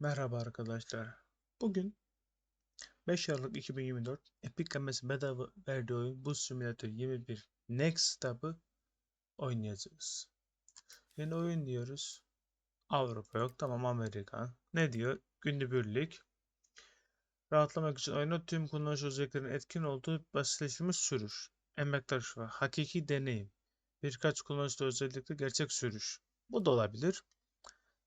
Merhaba arkadaşlar. Bugün 5 Aralık 2024 Epic Games bedava verdiği oyun Bus Simulator 21 Next Stop'ı oynayacağız. Yeni oyun diyoruz. Avrupa yok. Tamam Amerika. Ne diyor? Günübirlik. Rahatlamak için oyunda tüm kullanıcı özelliklerin etkin olduğu basitleştirilmiş sürüş. Emektar var. Hakiki deneyim. Birkaç kullanıcı özellikle gerçek sürüş. Bu da olabilir.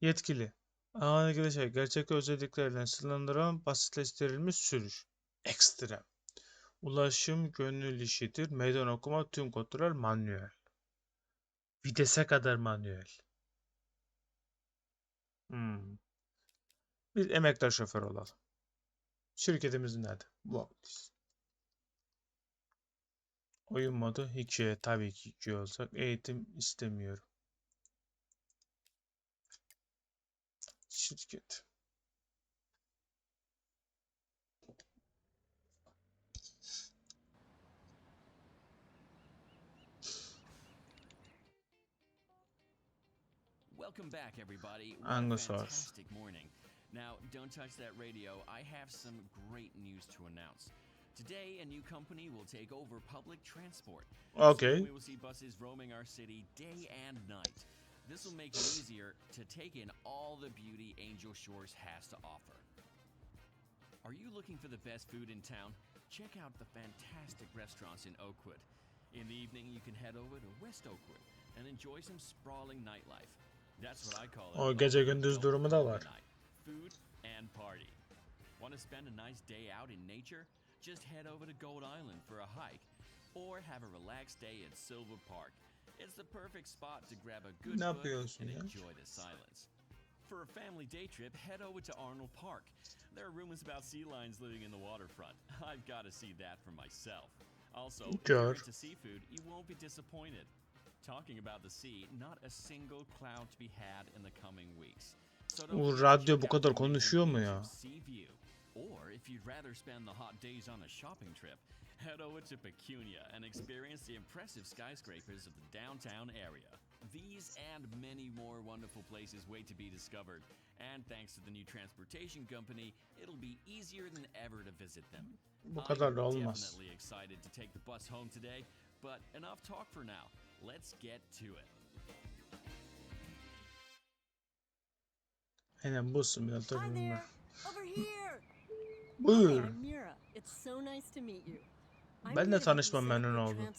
Yetkili. Anadolu şey, gerçek özelliklerle sınırlandıran basitleştirilmiş sürüş. Ekstrem. Ulaşım gönül işidir. Meydan okuma tüm kontrol manuel. Vitese kadar manuel. Hmm. Biz emektar şoför olalım. Şirketimizin adı. Wallis. Oyun modu hikaye tabii ki hikaye olacak. Eğitim istemiyorum. Şirket. Welcome back, everybody. What a Angusaurus. fantastic morning. Now, don't touch that radio. I have some great news to announce. Today, a new company will take over public transport. Okay. Soon we will see buses roaming our city day and night. This will make it easier to take in all the beauty Angel Shores has to offer. Are you looking for the best food in town? Check out the fantastic restaurants in Oakwood. In the evening, you can head over to West Oakwood and enjoy some sprawling nightlife. That's what I call it. O gece gündüz durumu da var. Night. Food and party. Want to spend a nice day out in nature? Just head over to Gold Island for a hike or have a relaxed day at Silver Park. It's the perfect spot to grab a good Ne book and ya? enjoy the silence. For a family day trip, head over to Arnold Park. There are rumors about sea lions living in the waterfront. I've got to see that for myself. Also, if you're into seafood, you won't be disappointed. Talking about the sea, not a single cloud to be had in the coming weeks. So don't Bu forget to radyo bu kadar konuşuyor mu ya? of Sea View. Or if you'd rather spend the hot days on a shopping trip, head over to Pecunia and experience the impressive skyscrapers of the downtown area. These and many more wonderful places wait to be discovered. And thanks to the new transportation company, it'll be easier than ever to visit them. Bu kadar da I'm olmaz. definitely excited to take the bus home today, but enough talk for now. Let's get to it. Aynen bu simülatör Hi there, over here. Buyur. I'm Mira. It's so nice to meet you. Ben de here to tanışma set up memnun oldum.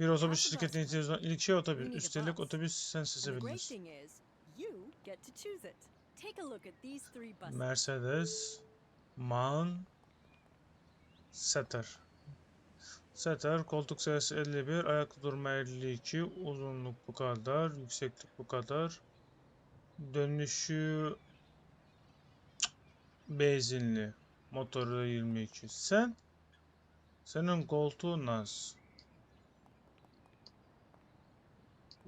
Bir otobüs şirketine ihtiyacı olan ilk şey otobüs. Üstelik otobüs sen seçebilirsin. Mercedes, MAN, Setter. Setter koltuk sayısı 51, ayakta durma 52, uzunluk bu kadar, yükseklik bu kadar. Dönüşü benzinli, motoru da 22. Sen senin koltuğun nasıl?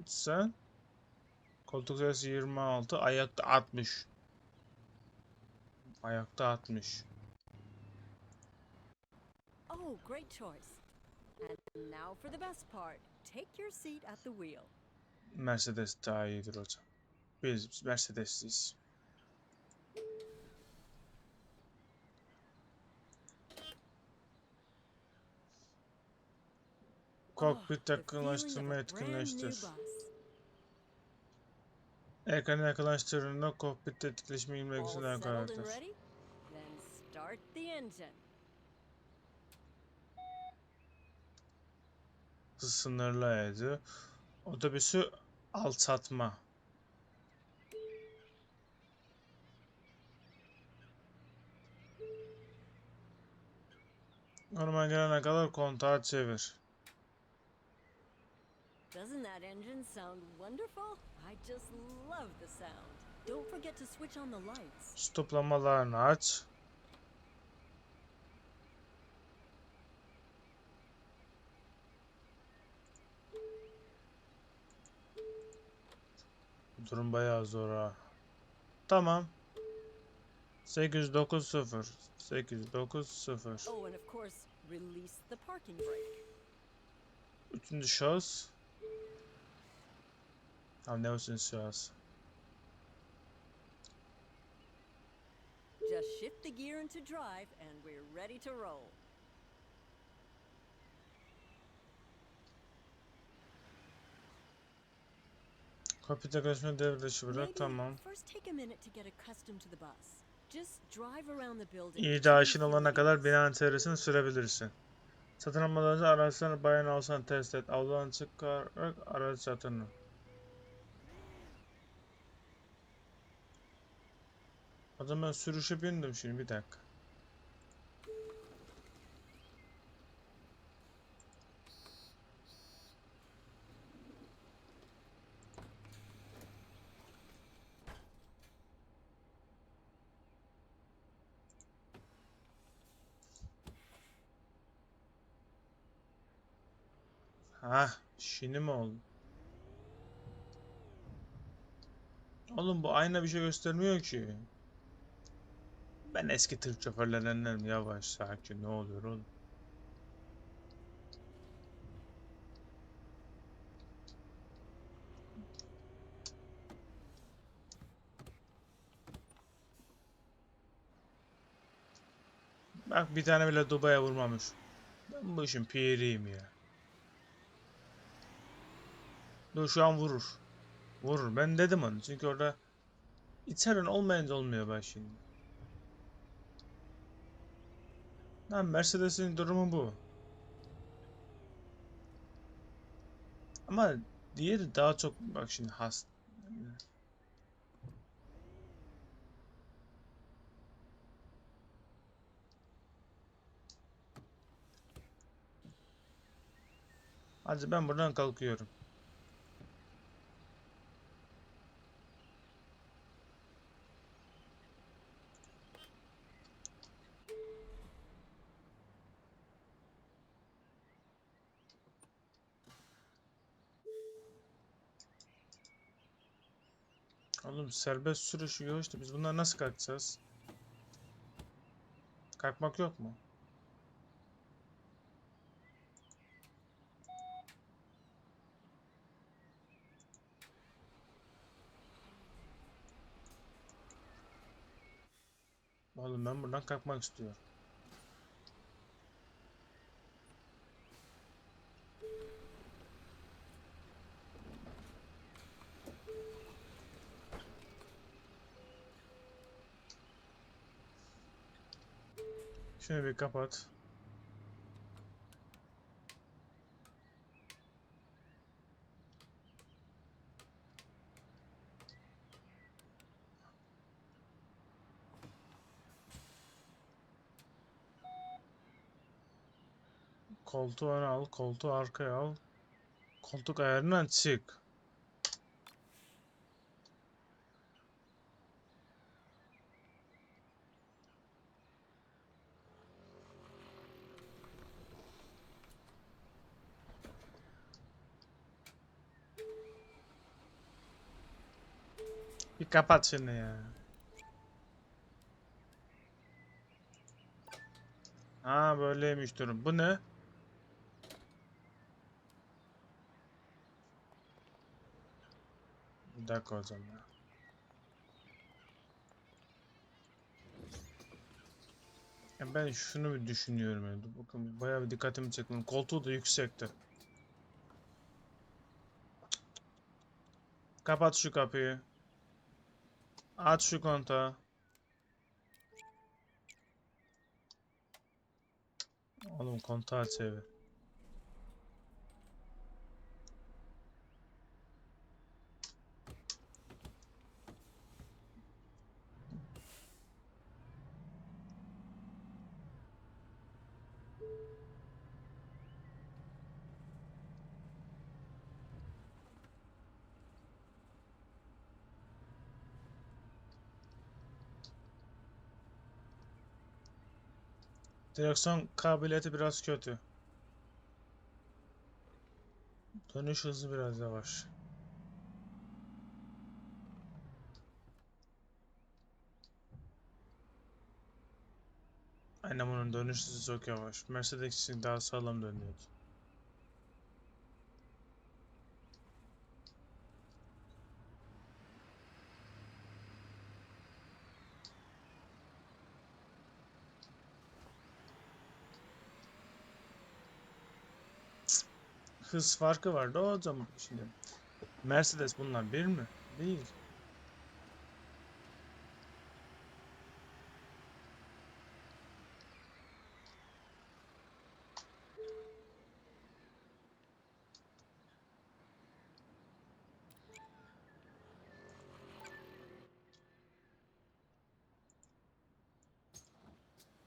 Sen koltuk sayısı 26, ayakta 60. Ayakta 60. Oh, great choice. And now for the best part. Take your seat at the wheel. Mercedes daha iyidir hocam. Biz Mercedes'liyiz. Kokpit yakınlaştırma etkinleştir. Ekranı yakınlaştırdığında kokpitte etkileşimi the engine. Hız sınırlayıcı. Otobüsü alçatma. Normal gelene kadar kontağı çevir. Doesn't that engine sound wonderful? I just love the sound. Don't forget to switch on the lights. Stoplamalarını aç. Durum bayağı zor ha. Tamam. 890 890 Oh, and of course, release the parking brake. Üçüncü şahıs I've never seen. Just shift the gear into drive and we're ready to roll. Kopya resmi devre dışı bırak tamam. First take a minute to get accustomed to the bus. Just drive around the building. İyice until you aşina feel olana kadar ease. binanın çevresini sürebilirsin. Satın almadan araçlarını bayan olsan test et. Avludan çıkarak araç satını. O zaman sürüşe bindim şimdi bir dakika. Ha, şimdi mi oldu? Oğlum bu ayna bir şey göstermiyor ki. Ben eski tır şoförlerinden yavaş sakin ne oluyor oğlum? Bak bir tane bile Dubai'ye vurmamış. Ben bu işin piriyim ya. Dur şu an vurur. Vurur. Ben dedim onu. Çünkü orada İçeren olmayınca olmuyor bak şimdi. Lan Mercedes'in durumu bu. Ama diğeri daha çok bak şimdi has. Hadi ben buradan kalkıyorum. Serbest sürüş yok işte biz bundan nasıl kalkacağız? Kalkmak yok mu? Oğlum ben buradan kalkmak istiyorum. Şunu bir kapat. Koltuğu al, koltuğu arkaya al. Koltuk ayarından çık. Bir kapat şunu ya. Ha böyleymiş durum. Bu ne? Bir dakika o zaman. Ya ben şunu bir düşünüyorum yani. Bakın bayağı bir dikkatimi çekti. Koltuğu da yüksekti. Kapat şu kapıyı. Aç şu kontağı. Oğlum kontağı çevir. Direksiyon kabiliyeti biraz kötü. Dönüş hızı biraz yavaş. Aynen bunun dönüş hızı çok yavaş. Mercedes için daha sağlam dönüyordu. Hız farkı vardı o zaman şimdi. Mercedes bunlar bir mi? Değil.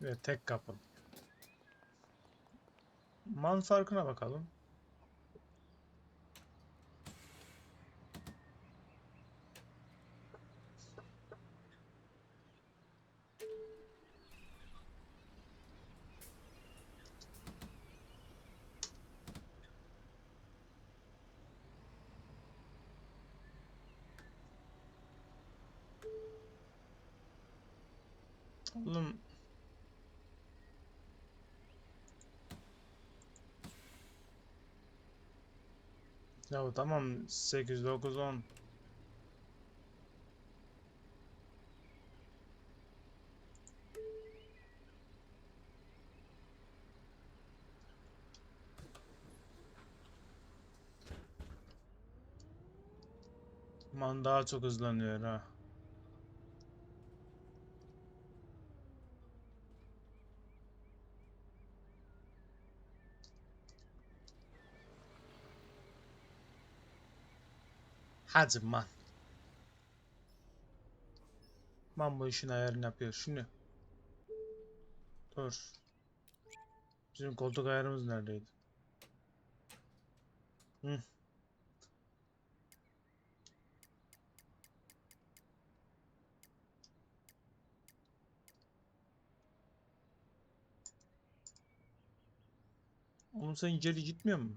Ve tek kapı. Man farkına bakalım. Oğlum. Ya tamam 8 9 10 Man daha çok hızlanıyor ha. Hadi man. Bu işin ayarını yapıyor. Şimdi. Dur. Bizim koltuk ayarımız neredeydi? Hı. Oğlum sen geri gitmiyor mu?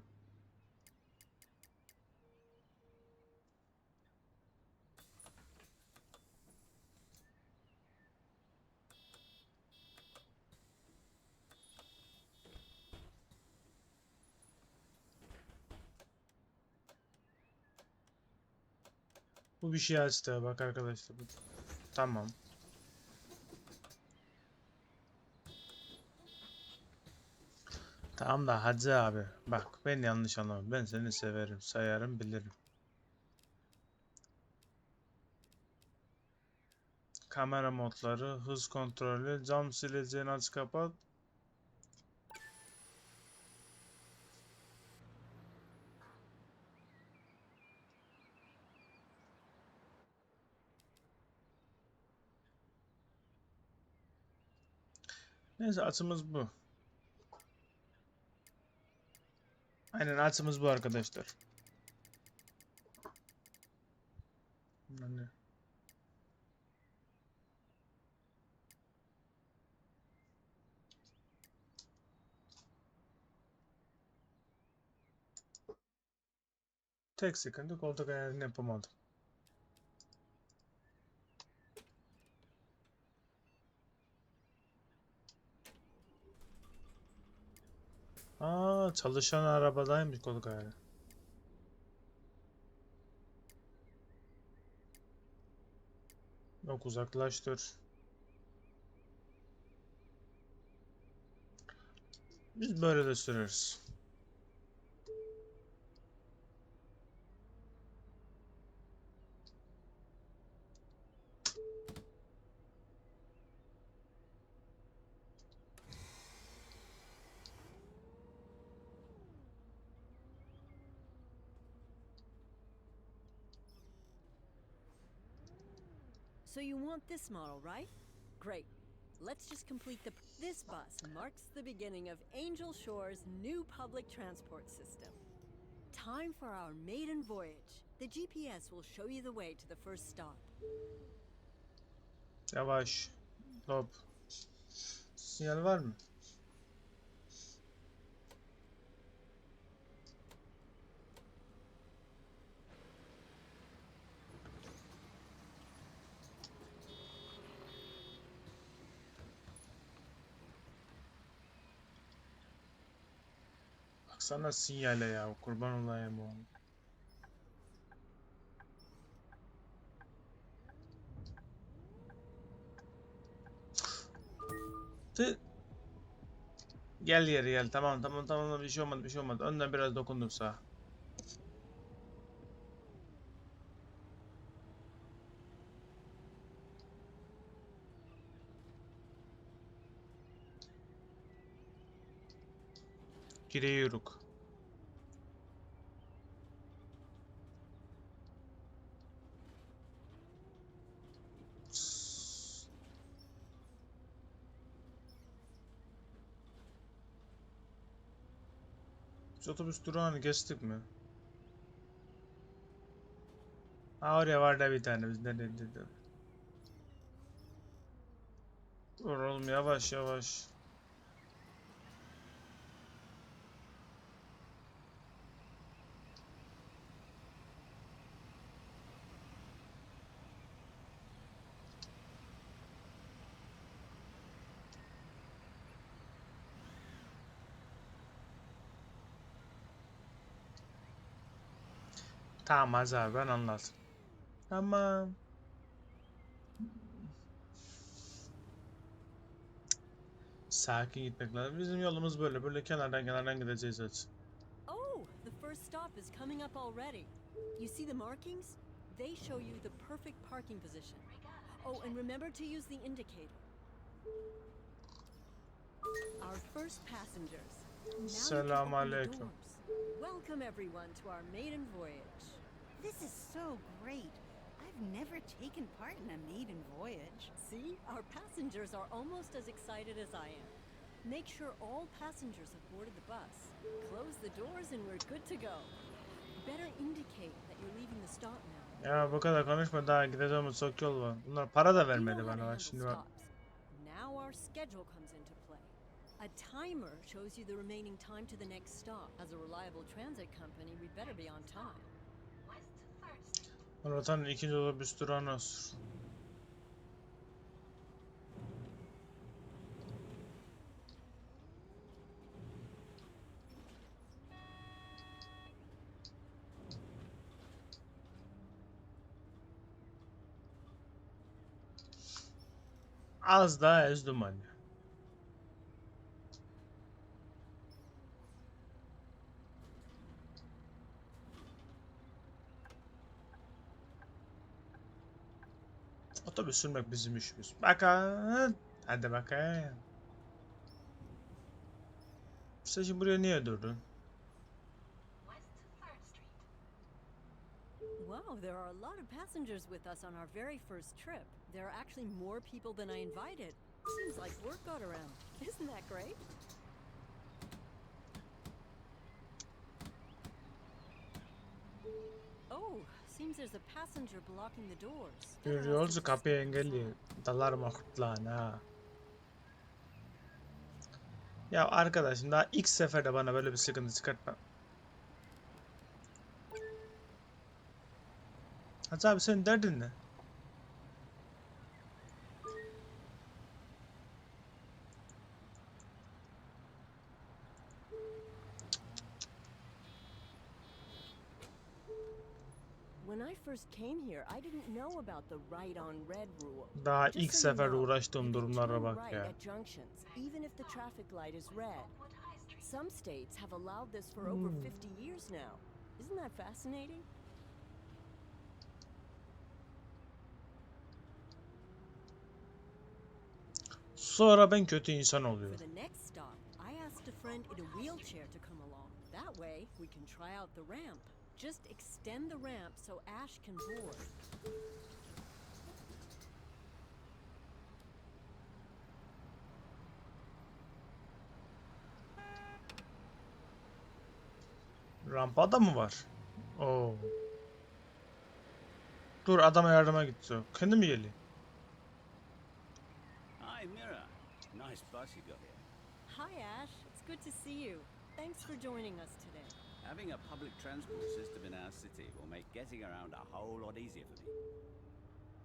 Bu bir şey açtı bak arkadaşlar. Tamam. Tamam da Hacı abi bak ben yanlış anlama ben seni severim sayarım bilirim. Kamera modları, hız kontrolü, cam sileceğini aç kapat. Neyse açımız bu. Aynen açımız bu arkadaşlar. Yani tek sıkıntı koltuk ayarını yapamadım. Aa çalışan arabadaymış koltuk ayarı. Yok uzaklaştır. Biz böyle de süreriz. So you want this model, right? Great. Let's just complete the. This bus marks the beginning of Angel Shore's new public transport system. Time for our maiden voyage. The GPS will show you the way to the first stop. Yavaş. Hop. Sinyal var mı? Baksana sinyale ya kurban olayım oğlum. De Gel geri gel. Tamam tamam tamam bir şey olmadı bir şey olmadı. Önden biraz dokundum sağa. Giriyoruz. Otobüs durağını geçtik mi? Ha oraya var da bir tane biz nerede dedi. Dur oğlum yavaş yavaş. Tamam Aziz abi ben anladım. Tamam. Sakin gitmek lazım. Bizim yolumuz böyle. Böyle kenardan kenardan gideceğiz zaten. Oh, the first stop is coming up already. You see the markings? They show you the perfect parking position. Oh, and remember to use the indicator. Our first passengers. Now you Selam aleyküm. Welcome everyone to our maiden voyage. This is so great. I've never taken part in a maiden voyage. See, our passengers are almost as excited as I am. Make sure all passengers have boarded the bus. Close the doors and we're good to go. Better indicate that you're leaving the stop now. Ya bu kadar konuşma daha gideceğimiz çok yol var. Bunlar para da vermedi know how bana bak şimdi bak. Now our schedule comes into play. A timer shows you the remaining time to the next stop. As a reliable transit company, we better be on time. Rotanın ikinci otobüs durağına olsun. Az daha ezdim anne. Otobüs sürmek bizim işimiz. Bakın. Hadi bakayım. Sen şimdi buraya niye durdun? Wow, there are a lot of passengers with us on our very first trip. There are actually more people than I invited. Seems like word got around. Isn't that great? Oh, seems there's a passenger blocking the doors. Better Bir ask yolcu him to kapıyı aside. Dalarma kurtlağına ha. Ya arkadaşım daha ilk seferde bana böyle bir sıkıntı çıkartma. Hacı abi senin derdin ne? When I first came here, I didn't know about the right on red rule. Daha ilk know, uğraştığım durumlara bak ya. at junctions, even if the traffic light is red. Some states have allowed this for over Hmm. 50 years now. Isn't that fascinating? Sonra ben kötü insan oluyorum. the next stop, I asked a friend in a wheelchair to come along. That way, we can try out the ramp. Just extend the ramp so Ash can board. Rampada mı var? Oo. Dur adama yardıma gitti. Kendi mi geliyor? Hi, Mira. Nice bus you got here. Hi, Ash. It's good to see you. Thanks for joining us today. Having a public transport system in our city will make getting around a whole lot easier for me.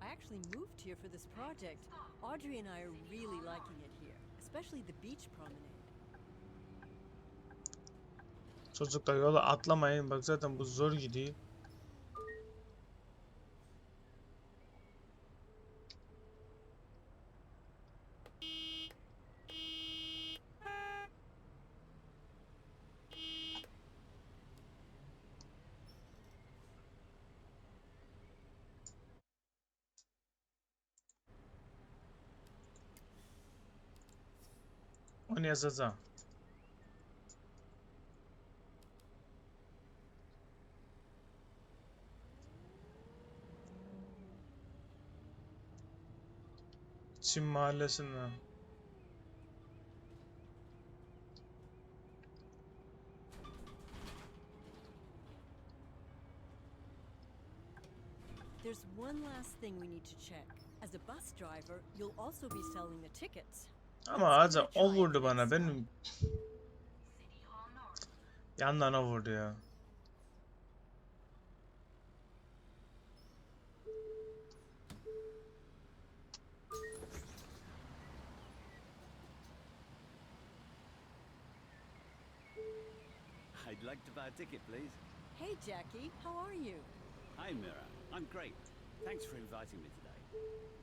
I actually moved here for this project. Audrey and I are really liking it here, especially the beach promenade. Çocuklar yola atlamayın. Bak zaten bu zor gidiyor. Çin. There's one last thing we need to check. As a bus driver, you'll also be selling the tickets. Ama Azam o vurdu bana benim. Yandan o vurdu ya. I'd like to buy a ticket, please. Hey, Jackie, how are you? Hi, Mira. I'm great. Thanks for inviting me today.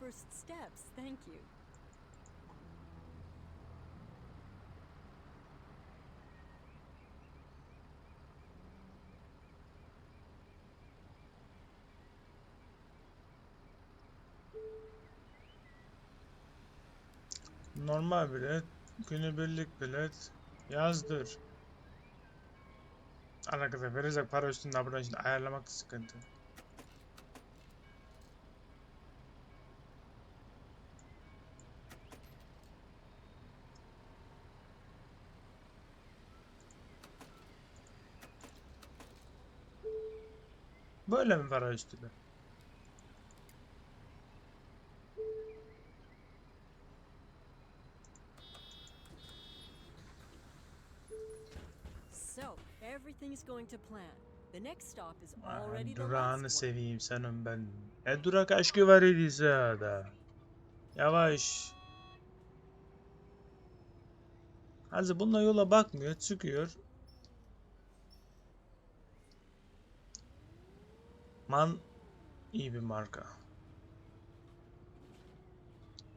First steps. Thank you. normal bilet, günübirlik bilet yazdır. Arkadaşlar verecek para üstünde buradan şimdi ayarlamak sıkıntı. Böyle mi para üstünde? So, everything's going to plan. The next stop is already the Durağını last one. seveyim senin ben. E durak aşkı var idiyse da. Yavaş. Hazır bununla yola bakmıyor, çıkıyor. Man iyi bir marka.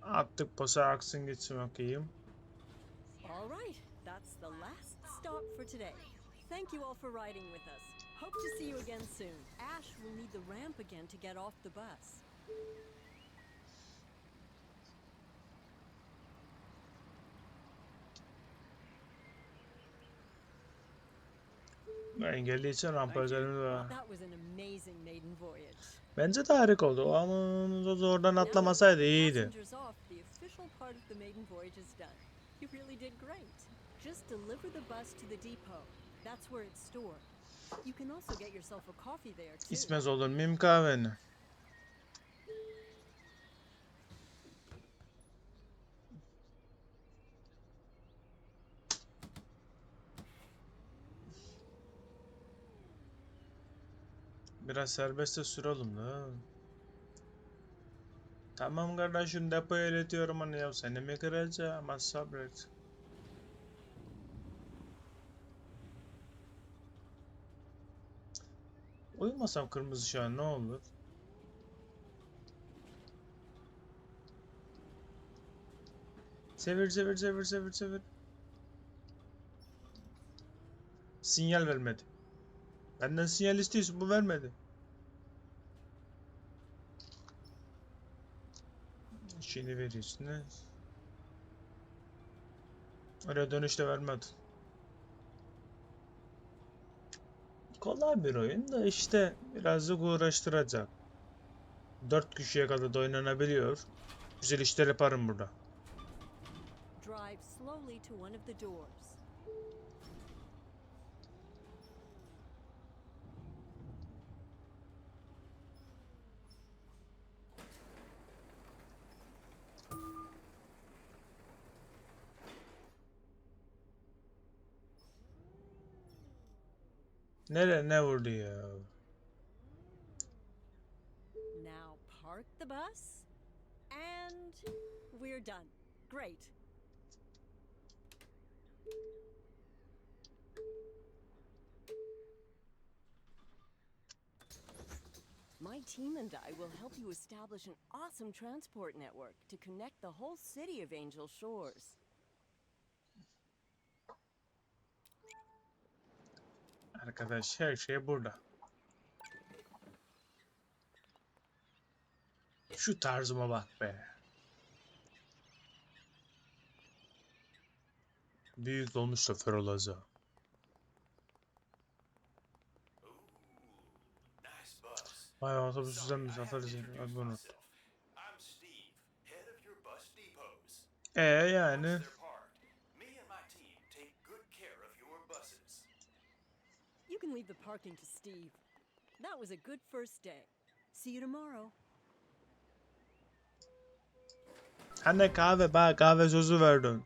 Attık posa aksın gitsin bakayım. All right, that's the last stop for today. Thank you all for riding with us. Hope to see you again soon. Ash will need the ramp again to get off the bus. Engelli için rampa özelliğimiz var. That was an amazing maiden voyage. Bence de harika oldu. Ama oradan atlamasaydı iyiydi. You really did great. Just deliver the bus to the depot. That's where it's stored. You can also get yourself a coffee there too. İsmez olur muyum kahveni? Biraz serbestçe sürelim da. Tamam kardeşim depoya iletiyorum onu ya seni mi kıracağım az sabret. Uyumasam kırmızı an ne olur? Çevir çevir çevir çevir çevir. Sinyal vermedi. Benden sinyal istiyorsun bu vermedi. Şimdi veriyorsun ne? Oraya dönüşte vermedi. Kolay bir oyun da işte birazcık uğraştıracak. 4 kişiye kadar da oynanabiliyor. Güzel işler yaparım burada. Drive slowly to one of the doors. Nere ne vurdu ya? Now park the bus, and we're done. Great. My team and I will help you establish an awesome transport network to connect the whole city of Angel Shores. Arkadaş her şey burada. Şu tarzıma bak be. Büyük dolmuş şoför bus. Vay otobüs atarız yani. introduce Hadi bunu. myself. I'm can leave the parking to Steve. That was a good first day. See you tomorrow. Anne kahve bana kahve sözü verdin.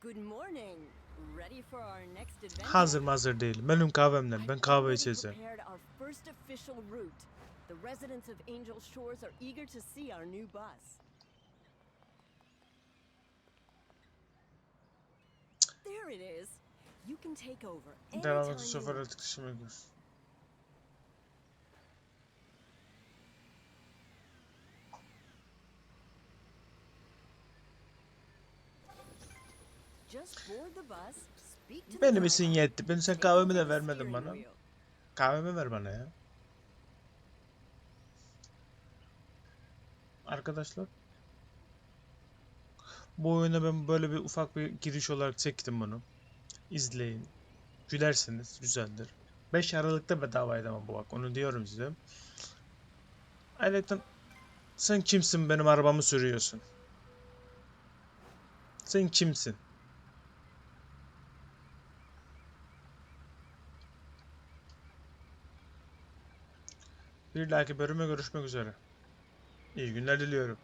Good morning. Ready for our next adventure? Hazır hazır değil. Benim kahvemden. Ben kahve içeceğim. our first official route. The residents of Angel Shores are eager to see our new bus. There it is. You can take over Devam anytime et you şoför want. etkileşime gir. Benim için yetti. Ben sen kahvemi de vermedin bana. Kahvemi ver bana ya. Arkadaşlar. Bu oyuna ben böyle bir ufak bir giriş olarak çektim bunu. İzleyin. Gülersiniz. Güzeldir. 5 Aralık'ta bedavaydı ama bu bak. Onu diyorum size. Ayrıca sen kimsin benim arabamı sürüyorsun? Sen kimsin? Bir dahaki bölüme görüşmek üzere. İyi günler diliyorum.